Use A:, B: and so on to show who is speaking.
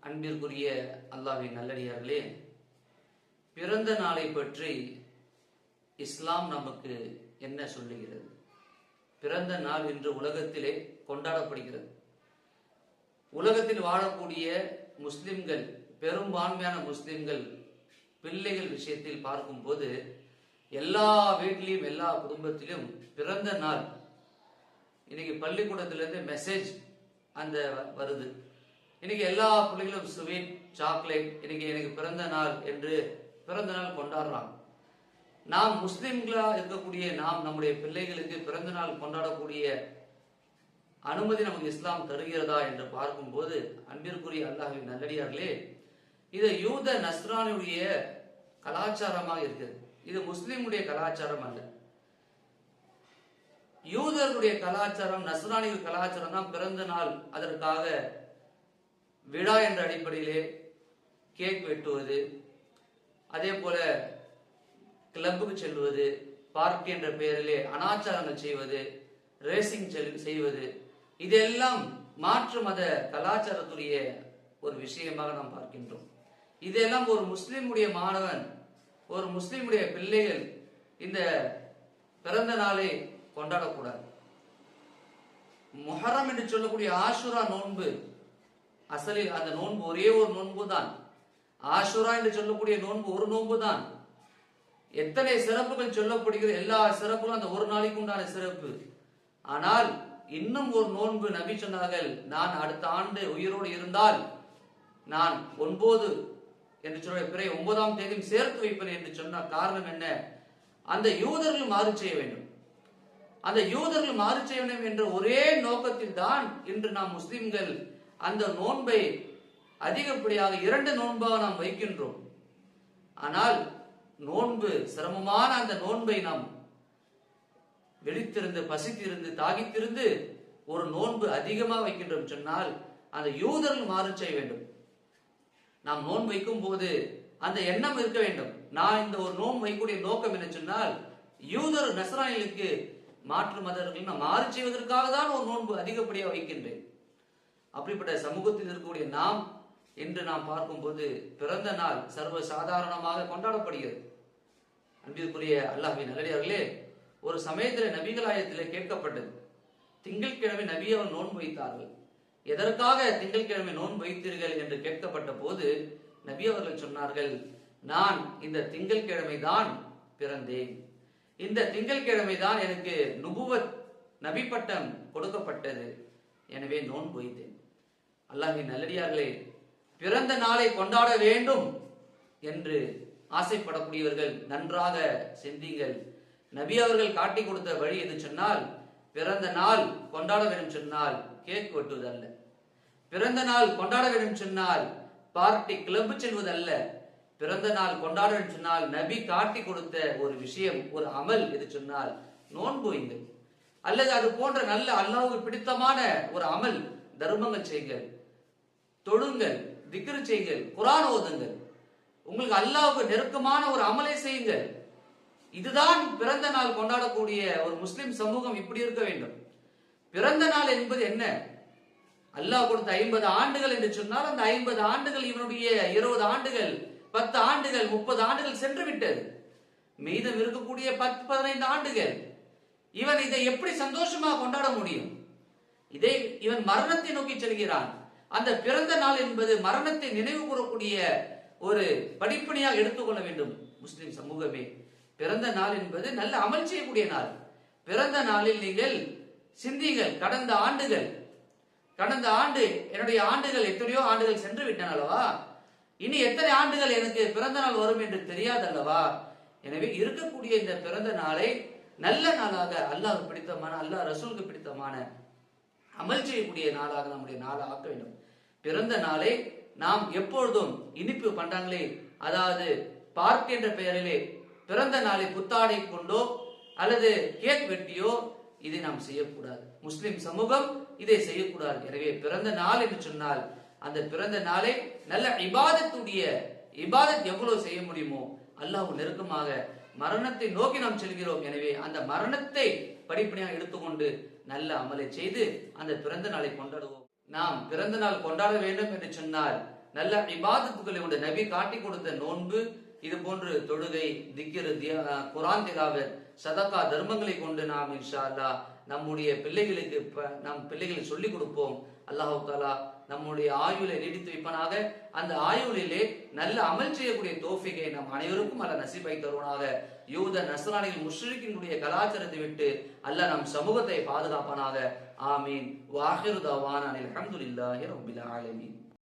A: அன்பிற்குரிய அல்லாவின் நல்லடியார்களே பிறந்த நாளை பற்றி இஸ்லாம் நமக்கு என்ன சொல்லுகிறது? பிறந்த நாள் இன்று உலகத்திலே கொண்டாடப்படுகிறது. உலகத்தில் வாழக்கூடிய முஸ்லிம்கள் பெரும்பான்மையான முஸ்லிம்கள் பிள்ளைகள் விஷயத்தில் பார்க்கும்போது எல்லா வீட்டிலையும் எல்லா குடும்பத்திலும் பிறந்த நாள் இன்னைக்கு பள்ளிக்கூடத்திலேருந்து மெசேஜ் அந்த வ- வருது. இன்னைக்கு எல்லா பிள்ளைகளும் ஸ்வீட் சாக்லேட் இன்னைக்கு எனக்கு பிறந்த நாள் என்று பிறந்த நாள் கொண்டாடுறாங்க. நாம் முஸ்லிம்களா இருக்கக்கூடிய நாம் நம்முடைய பிள்ளைகளுக்கு பிறந்த நாள் கொண்டாடக்கூடிய அனுமதி நமக்கு இஸ்லாம் தருகிறதா என்று பார்க்கும்போது அன்பிற்குரிய அல்லாஹின் நல்லடியார்களே இது யூத நஸ்ரானுடைய கலாச்சாரமாக இருக்கிறது. இது முஸ்லிமுடைய கலாச்சாரம் அல்ல. யூதர்களுடைய கலாச்சாரம் நசுராணிகள் கலாச்சாரம் தான் பிறந்த நாள். அதற்காக விழா என்ற அடிப்படையிலே கேக் வெட்டுவது அதே போல கிளப்புக்கு செல்வது பார்க் என்ற பெயரிலே அனாச்சாரங்கள் செய்வது ரேசிங் செல் செய்வது. இதெல்லாம் மாற்று மத கலாச்சாரத்துடைய ஒரு விஷயமாக நாம் பார்க்கின்றோம். இதெல்லாம் ஒரு முஸ்லிமுடைய மாணவன் ஒரு முஸ்லிமுடைய பிள்ளைகள் இந்த பிறந்த நாளை கொண்டாடக்கூடாது. மொஹரம் என்று சொல்லக்கூடிய ஆஷுரா நோன்பு அசலில் அந்த நோன்பு ஒரே ஒரு நோன்பு தான். ஆஷுரா என்று சொல்லக்கூடிய நோன்பு ஒரு நோன்பு தான். எத்தனை சிறப்புகள் சொல்லப்படுகிறது எல்லா சிறப்புகளும் அந்த ஒரு நாளைக்கு உண்டான சிறப்பு. ஆனால் இன்னும் ஒரு நோன்பு நபி சொன்னார்கள் நான் அடுத்த ஆண்டு உயிரோடு இருந்தால் நான் ஒன்பது என்று சொல்ல பிறகு ஒன்பதாம் தேதியும் சேர்த்து வைப்பேன் என்று சொன்ன காரணம் என்ன? அந்த யூதர்கள் மாறு செய்ய வேண்டும். அந்த யூதர்கள் மாறு செய்ய வேண்டும் என்ற ஒரே நோக்கத்தில் தான் இன்று நாம் முஸ்லிம்கள் அந்த நோன்பை அதிகப்படியாக இரண்டு நோன்பாக நாம் வைக்கின்றோம். ஆனால் நோன்பு சிரமமான அந்த நோன்பை நாம் வெளித்திருந்து பசித்திருந்து தாகித்திருந்து ஒரு நோன்பு அதிகமாக வைக்கின்றோம் சொன்னால் அந்த யூதர்கள் மாறு செய்ய வேண்டும். நாம் நோன் வைக்கும் போது அந்த எண்ணம் இருக்க வேண்டும். நான் இந்த ஒரு நோன்பு வைக்கக்கூடிய நோக்கம் என்ன சொன்னால் யூதர் நசராணிகளுக்கு மாற்று மதர்கள் நான் மாறி செய்வதற்காக தான் ஒரு நோன்பு அதிகப்படியாக வைக்கின்றேன். அப்படிப்பட்ட சமூகத்தில் இருக்கக்கூடிய நாம் என்று நாம் பார்க்கும்போது பிறந்த நாள் சர்வ சாதாரணமாக கொண்டாடப்படுகிறது. அன்பிற்குரிய அல்லாஹ்வின் நல்லடியார்களே ஒரு சமயத்தில் நபிகளாயத்தில் கேட்கப்பட்டது. திங்கட்கிழமை நபி அவர் நோன்பு வைத்தார்கள். எதற்காக திங்கட்கிழமை நோன்பு வைத்தீர்கள் என்று கேட்கப்பட்ட போது நபி அவர்கள் சொன்னார்கள் நான் இந்த திங்கட்கிழமை தான் பிறந்தேன். இந்த திங்கட்கிழமை தான் எனக்கு நுபுவத் நபி பட்டம் கொடுக்கப்பட்டது. எனவே நோன்பு வைத்தேன். அல்லாஹின் நல்லடியார்களே பிறந்த நாளை கொண்டாட வேண்டும் என்று ஆசைப்படக்கூடியவர்கள் நன்றாக சிந்திங்கள். நபி அவர்கள் காட்டி கொடுத்த வழி எது சொன்னால் பிறந்த நாள் கொண்டாட வேண்டும் சொன்னால் கேக் வெட்டுவதல்ல. பிறந்த நாள் கொண்டாட வேண்டும் சொன்னால் பார்ட்டி கிளப் செல்வது அல்ல பிறந்த நாள் கொண்டாட சொன்னால் நபி காட்டி கொடுத்த ஒரு விஷயம் ஒரு அமல் எது சொன்னால் நோன்பு அல்லது அது போன்ற நல்ல அல்லாவுக்கு பிடித்தமான ஒரு அமல் தர்மங்கள் செய்யுங்கள் தொழுங்கள் திக்ரு செய்யுங்கள் குரான் ஓதுங்கள். உங்களுக்கு அல்லாவுக்கு நெருக்கமான ஒரு அமலை செய்யுங்கள். இதுதான் பிறந்த நாள் கொண்டாடக்கூடிய ஒரு முஸ்லிம் சமூகம் இப்படி இருக்க வேண்டும். பிறந்த நாள் என்பது என்ன? அல்லாஹ் கொடுத்த ஐம்பது ஆண்டுகள் என்று சொன்னால் அந்த ஐம்பது ஆண்டுகள் இவனுடைய இருபது ஆண்டுகள் பத்து ஆண்டுகள் முப்பது ஆண்டுகள் சென்று விட்டது. மீதம் இருக்கக்கூடிய பத்து பதினைந்து ஆண்டுகள் இவன் இதை எப்படி சந்தோஷமாக கொண்டாட முடியும்? இதை இவன் மரணத்தை நோக்கி செல்கிறான். அந்த பிறந்த நாள் என்பது மரணத்தை நினைவு கூறக்கூடிய ஒரு படிப்பணியாக எடுத்துக்கொள்ள வேண்டும் முஸ்லிம் சமூகமே. பிறந்த நாள் என்பது நல்ல அமல் செய்யக்கூடிய நாள். பிறந்த நாளில் நீங்கள் சிந்திகள் கடந்த ஆண்டுகள் கடந்த ஆண்டு என்னுடைய ஆண்டுகள் எத்தனையோ ஆண்டுகள் சென்று விட்டன அல்லவா? இனி எத்தனை ஆண்டுகள் எனக்கு பிறந்த நாள் வரும் என்று தெரியாதல்லவா? எனவே இருக்கக்கூடிய இந்த பிறந்த நாளை நல்ல நாளாக அல்லாஹ் பிடித்தமான அல்லாஹ் ரசூலுக்கு பிடித்தமான அமல் செய்யக்கூடிய நாளாக நம்முடைய நாளை ஆக்க வேண்டும். பிறந்த நாளை நாம் எப்பொழுதும் இனிப்பு பண்றாங்களே அதாவது பார்க் என்ற பெயரிலே பிறந்த நாளை புத்தாடை கொண்டோ அல்லது கேக் வெட்டியோ இதை நாம் செய்யக்கூடாது. முஸ்லிம் சமூகம் இதை செய்யக்கூடாது. எனவே பிறந்த நாள் என்று சொன்னால் அந்த பிறந்த நாளை நல்ல இபாதத்துடைய இபாதத் எவ்வளவு செய்ய முடியுமோ அல்லாஹ் நெருக்கமாக மரணத்தை நோக்கி நாம் செல்கிறோம். எனவே அந்த மரணத்தை படிப்படியாக எடுத்துக்கொண்டு நல்ல அமலை செய்து அந்த பிறந்த நாளை கொண்டாடுவோம். நாம் பிறந்த நாள் கொண்டாட வேண்டும் என்று சொன்னால் நல்ல இபாதத்துக்களை உண்டு. நபி காட்டி கொடுத்த நோன்பு இது போன்று தொழுகை திக்கிரு குரான் திலாவத் சதகா தர்மங்களை கொண்டு நாம் இன்ஷா அல்லாஹ் நம்முடைய பிள்ளைகளுக்கு ப- நம் பிள்ளைகளை சொல்லிக் கொடுப்போம். அல்லாஹு தாலா நம்முடைய ஆயுளை நீடித்து வைப்பனாக. அந்த ஆயுளிலே நல்ல அமல் செய்யக்கூடிய தோஃபிகை நம் அனைவருக்கும் அல்ல நசிப்பை தருவனாக. யூத நசரானிகள் முஷ்ரிக்கினுடைய கலாச்சாரத்தை விட்டு அல்ல நம் சமூகத்தை பாதுகாப்பனாக. ஆமீன். வாஹிரு தவான் அனில் அல்ஹம்துலில்லாஹி ஆலமீன்.